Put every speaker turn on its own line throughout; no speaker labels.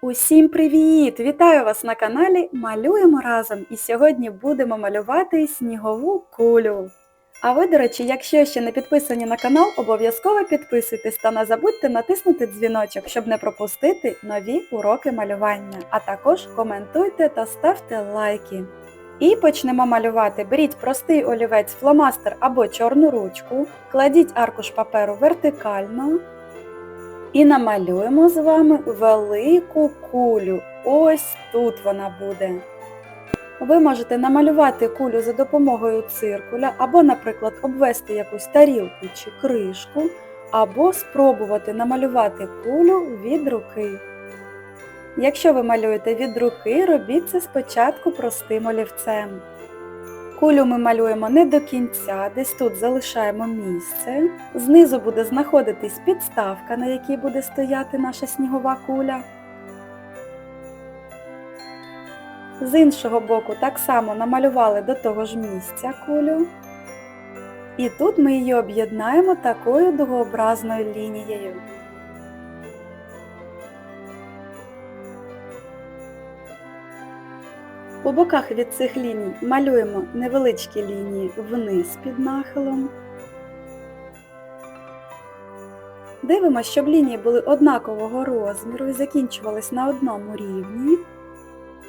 Усім привіт! Вітаю вас на каналі Малюємо разом і сьогодні будемо малювати снігову кулю. А ви, до речі, якщо ще не підписані на канал, обов'язково підписуйтесь та не забудьте натиснути дзвіночок, щоб не пропустити нові уроки малювання. А також коментуйте та ставте лайки. І почнемо малювати. Беріть простий олівець, фломастер або чорну ручку, кладіть аркуш паперу вертикально, і намалюємо з вами велику кулю. Ось тут вона буде. Ви можете намалювати кулю за допомогою циркуля, або, наприклад, обвести якусь тарілку чи кришку, або спробувати намалювати кулю від руки. Якщо ви малюєте від руки, робіть це спочатку простим олівцем. Кулю ми малюємо не до кінця, десь тут залишаємо місце. Знизу буде знаходитись підставка, на якій буде стояти наша снігова куля. З іншого боку так само намалювали до того ж місця кулю. І тут ми її об'єднаємо такою дугообразною лінією. По боках від цих ліній малюємо невеличкі лінії вниз під нахилом. Дивимося, щоб лінії були однакового розміру і закінчувались на одному рівні.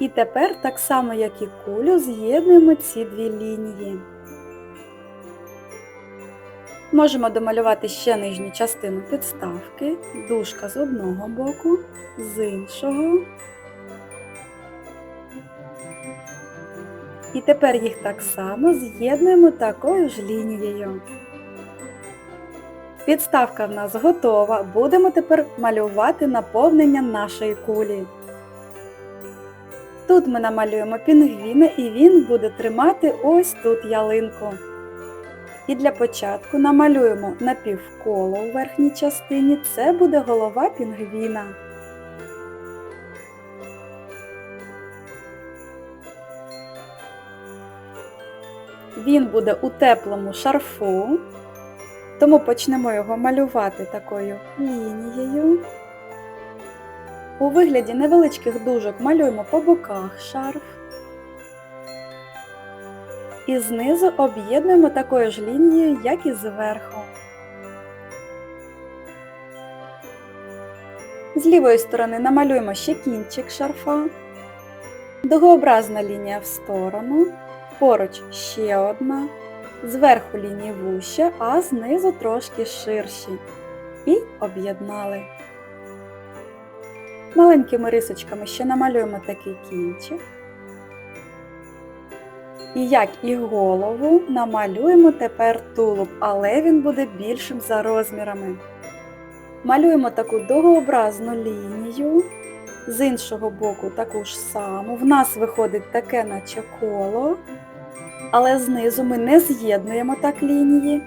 І тепер, так само як і кулю, з'єднуємо ці дві лінії. Можемо домалювати ще нижню частину підставки, дужка з одного боку, з іншого. І тепер їх так само з'єднуємо такою ж лінією. Підставка в нас готова. Будемо тепер малювати наповнення нашої кулі. Тут ми намалюємо пінгвіна і він буде тримати ось тут ялинку. І для початку намалюємо напівколо у верхній частині, це буде голова пінгвіна. Він буде у теплому шарфу, тому почнемо його малювати такою лінією. У вигляді невеличких дужок малюємо по боках шарф. І знизу об'єднуємо такою ж лінією, як і зверху. З лівої сторони намалюємо ще кінчик шарфа, дугообразна лінія в сторону, поруч ще одна, зверху лінії вуща, а знизу трошки ширші. І об'єднали. Маленькими рисочками ще намалюємо такий кінчик. І як і голову, намалюємо тепер тулуб, але він буде більшим за розмірами. Малюємо таку довгообразну лінію, з іншого боку таку ж саму. В нас виходить таке наче коло, але знизу ми не з'єднуємо так лінії.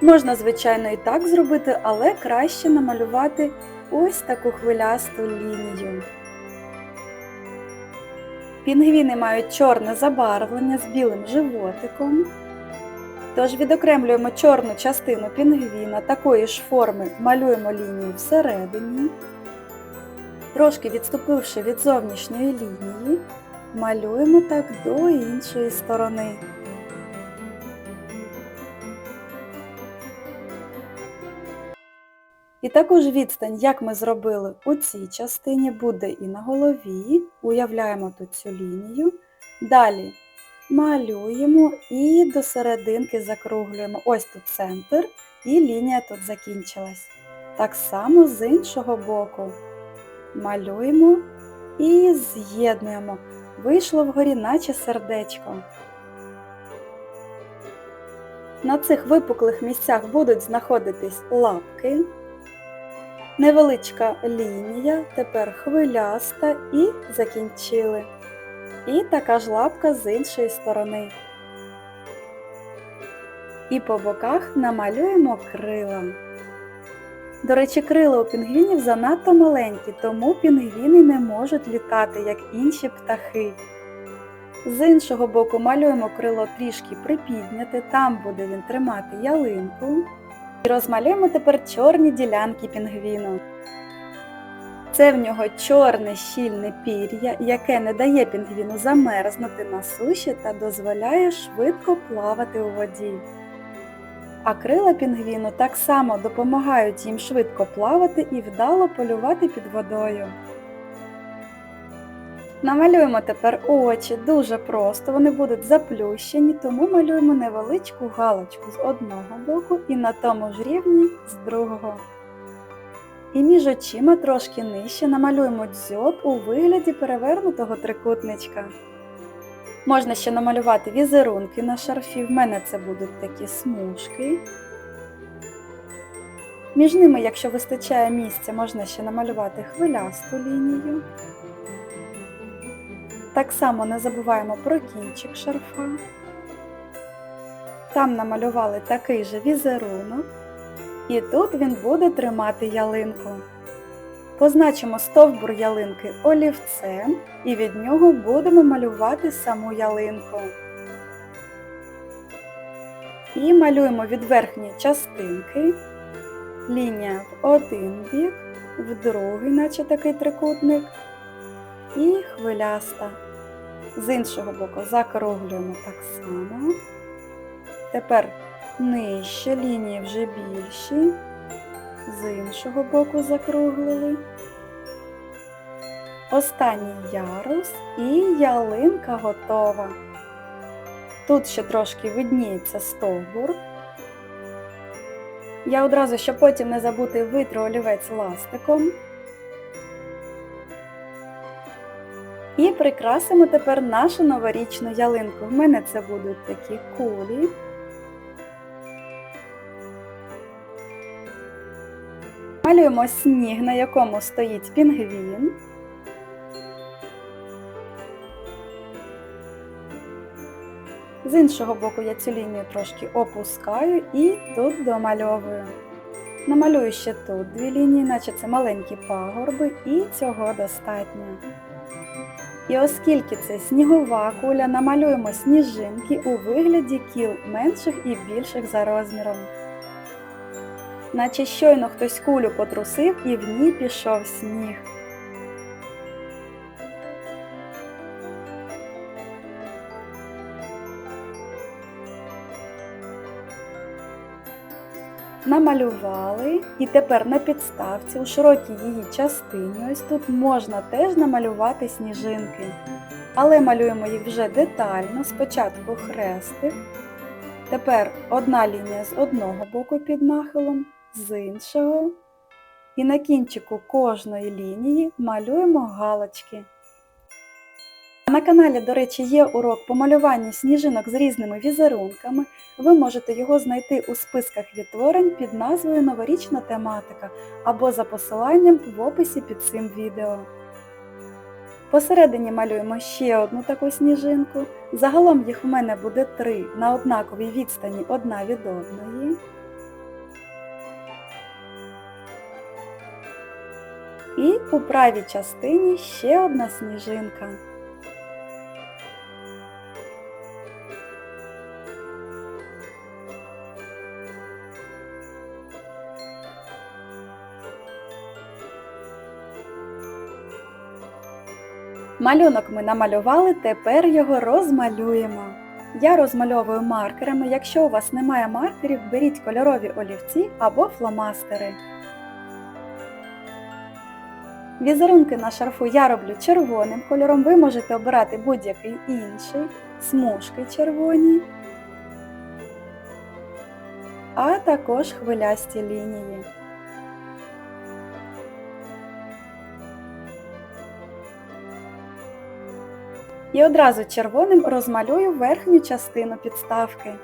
Можна, звичайно, і так зробити, але краще намалювати ось таку хвилясту лінію. Пінгвіни мають чорне забарвлення з білим животиком. Тож відокремлюємо чорну частину пінгвіна такої ж форми, малюємо лінію всередині. Трошки відступивши від зовнішньої лінії, малюємо так до іншої сторони. І таку ж відстань, як ми зробили у цій частині, буде і на голові. Уявляємо тут цю лінію. Далі малюємо і до серединки закруглюємо. Ось тут центр і лінія тут закінчилась. Так само з іншого боку малюємо і з'єднуємо. Вийшло вгорі, наче сердечко. На цих випуклих місцях будуть знаходитись лапки. Невеличка лінія, тепер хвиляста і закінчили. І така ж лапка з іншої сторони. І по боках намалюємо крила. До речі, крила у пінгвінів занадто маленькі, тому пінгвіни не можуть літати, як інші птахи. З іншого боку малюємо крило трішки припідняте, там буде він тримати ялинку. І розмалюємо тепер чорні ділянки пінгвіну. Це в нього чорне щільне пір'я, яке не дає пінгвіну замерзнути на суші та дозволяє швидко плавати у воді. А крила пінгвіну так само допомагають їм швидко плавати і вдало полювати під водою. Намалюємо тепер очі дуже просто, вони будуть заплющені, тому малюємо невеличку галочку з одного боку і на тому ж рівні з другого. І між очима трошки нижче намалюємо дзьоб у вигляді перевернутого трикутничка. Можна ще намалювати візерунки на шарфі, в мене це будуть такі смужки. Між ними, якщо вистачає місця, можна ще намалювати хвилясту лінію. Так само не забуваємо про кінчик шарфа. Там намалювали такий же візерунок. І тут він буде тримати ялинку. Позначимо стовбур ялинки олівцем і від нього будемо малювати саму ялинку. І малюємо від верхньої частинки лінія в один бік, в другий, наче такий трикутник, і хвиляста. З іншого боку закруглюємо так само. Тепер нижче лінії вже більші, з іншого боку закруглили. Останній ярус і ялинка готова. Тут ще трошки видніється стовбур. Я одразу, щоб потім не забути витру олівець ластиком. І прикрасимо тепер нашу новорічну ялинку. В мене це будуть такі кулі. Малюємо сніг, на якому стоїть пінгвін. З іншого боку я цю лінію трошки опускаю і тут домальовую. Намалюю ще тут дві лінії, наче це маленькі пагорби, і цього достатньо. І оскільки це снігова куля, намалюємо сніжинки у вигляді кіл менших і більших за розміром. Наче щойно хтось кулю потрусив і в ній пішов сніг. Намалювали, і тепер на підставці у широкій її частині, ось тут можна теж намалювати сніжинки. Але малюємо їх вже детально, спочатку хрестик. Тепер одна лінія з одного боку під нахилом, з іншого. І на кінчику кожної лінії малюємо галочки. На каналі, до речі, є урок по малюванню сніжинок з різними візерунками. Ви можете його знайти у списках відтворень під назвою Новорічна тематика або за посиланням в описі під цим відео. Посередині малюємо ще одну таку сніжинку. Загалом їх в мене буде три на однаковій відстані одна від одної. І у правій частині ще одна сніжинка. Малюнок ми намалювали, тепер його розмалюємо. Я розмальовую маркерами. Якщо у вас немає маркерів, беріть кольорові олівці або фломастери. Візерунки на шарфу я роблю червоним кольором, ви можете обирати будь-який інший, смужки червоні, а також хвилясті лінії. І одразу червоним розмалюю верхню частину підставки.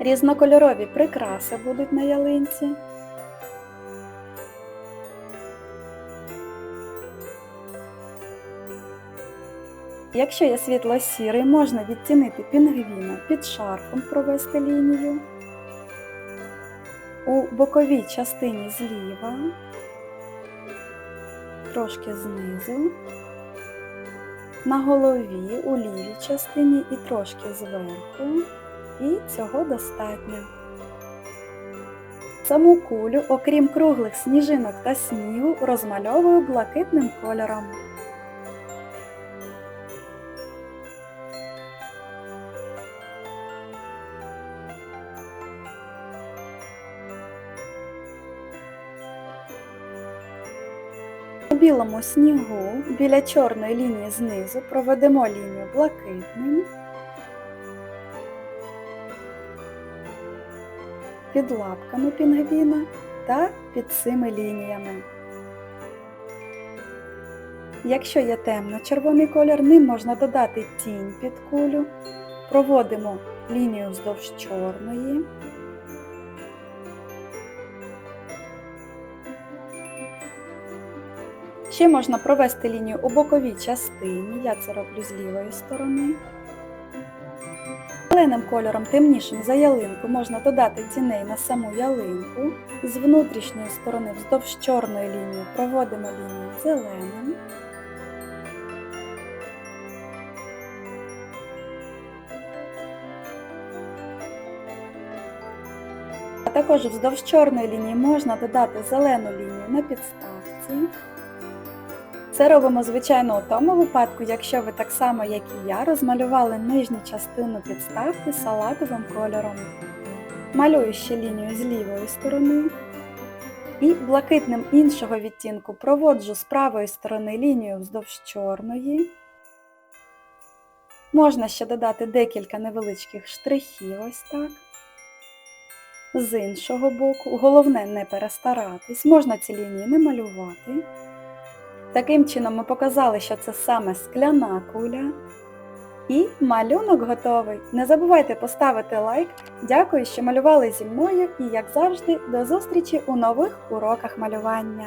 Різнокольорові прикраси будуть на ялинці. Якщо є світло-сірий, можна відтінити пінгвіна під шарфом провести лінію. У боковій частині зліва, трошки знизу, на голові у лівій частині і трошки зверху, і цього достатньо. Саму кулю, окрім круглих сніжинок та снігу, розмальовую блакитним кольором. На білому снігу біля чорної лінії знизу проведемо лінію блакитним. Під лапками пінгвіна та під цими лініями. Якщо є темно-червоний колір, ним можна додати тінь під кулю. Проводимо лінію вздовж чорної. Ще можна провести лінію у боковій частині, я це роблю з лівої сторони. Зеленим кольором темнішим за ялинку можна додати тіней на саму ялинку. З внутрішньої сторони вздовж чорної лінії проводимо лінію зеленим. А також вздовж чорної лінії можна додати зелену лінію на підставці. Це робимо, звичайно, у тому випадку, якщо ви так само, як і я, розмалювали нижню частину підставки салатовим кольором. Малюю ще лінію з лівої сторони. І блакитним іншого відтінку проводжу з правої сторони лінію вздовж чорної. Можна ще додати декілька невеличких штрихів, ось так. З іншого боку, головне не перестаратись, можна ці лінії не малювати. Таким чином ми показали, що це саме скляна куля. І малюнок готовий. Не забувайте поставити лайк. Дякую, що малювали зі мною і, як завжди, до зустрічі у нових уроках малювання.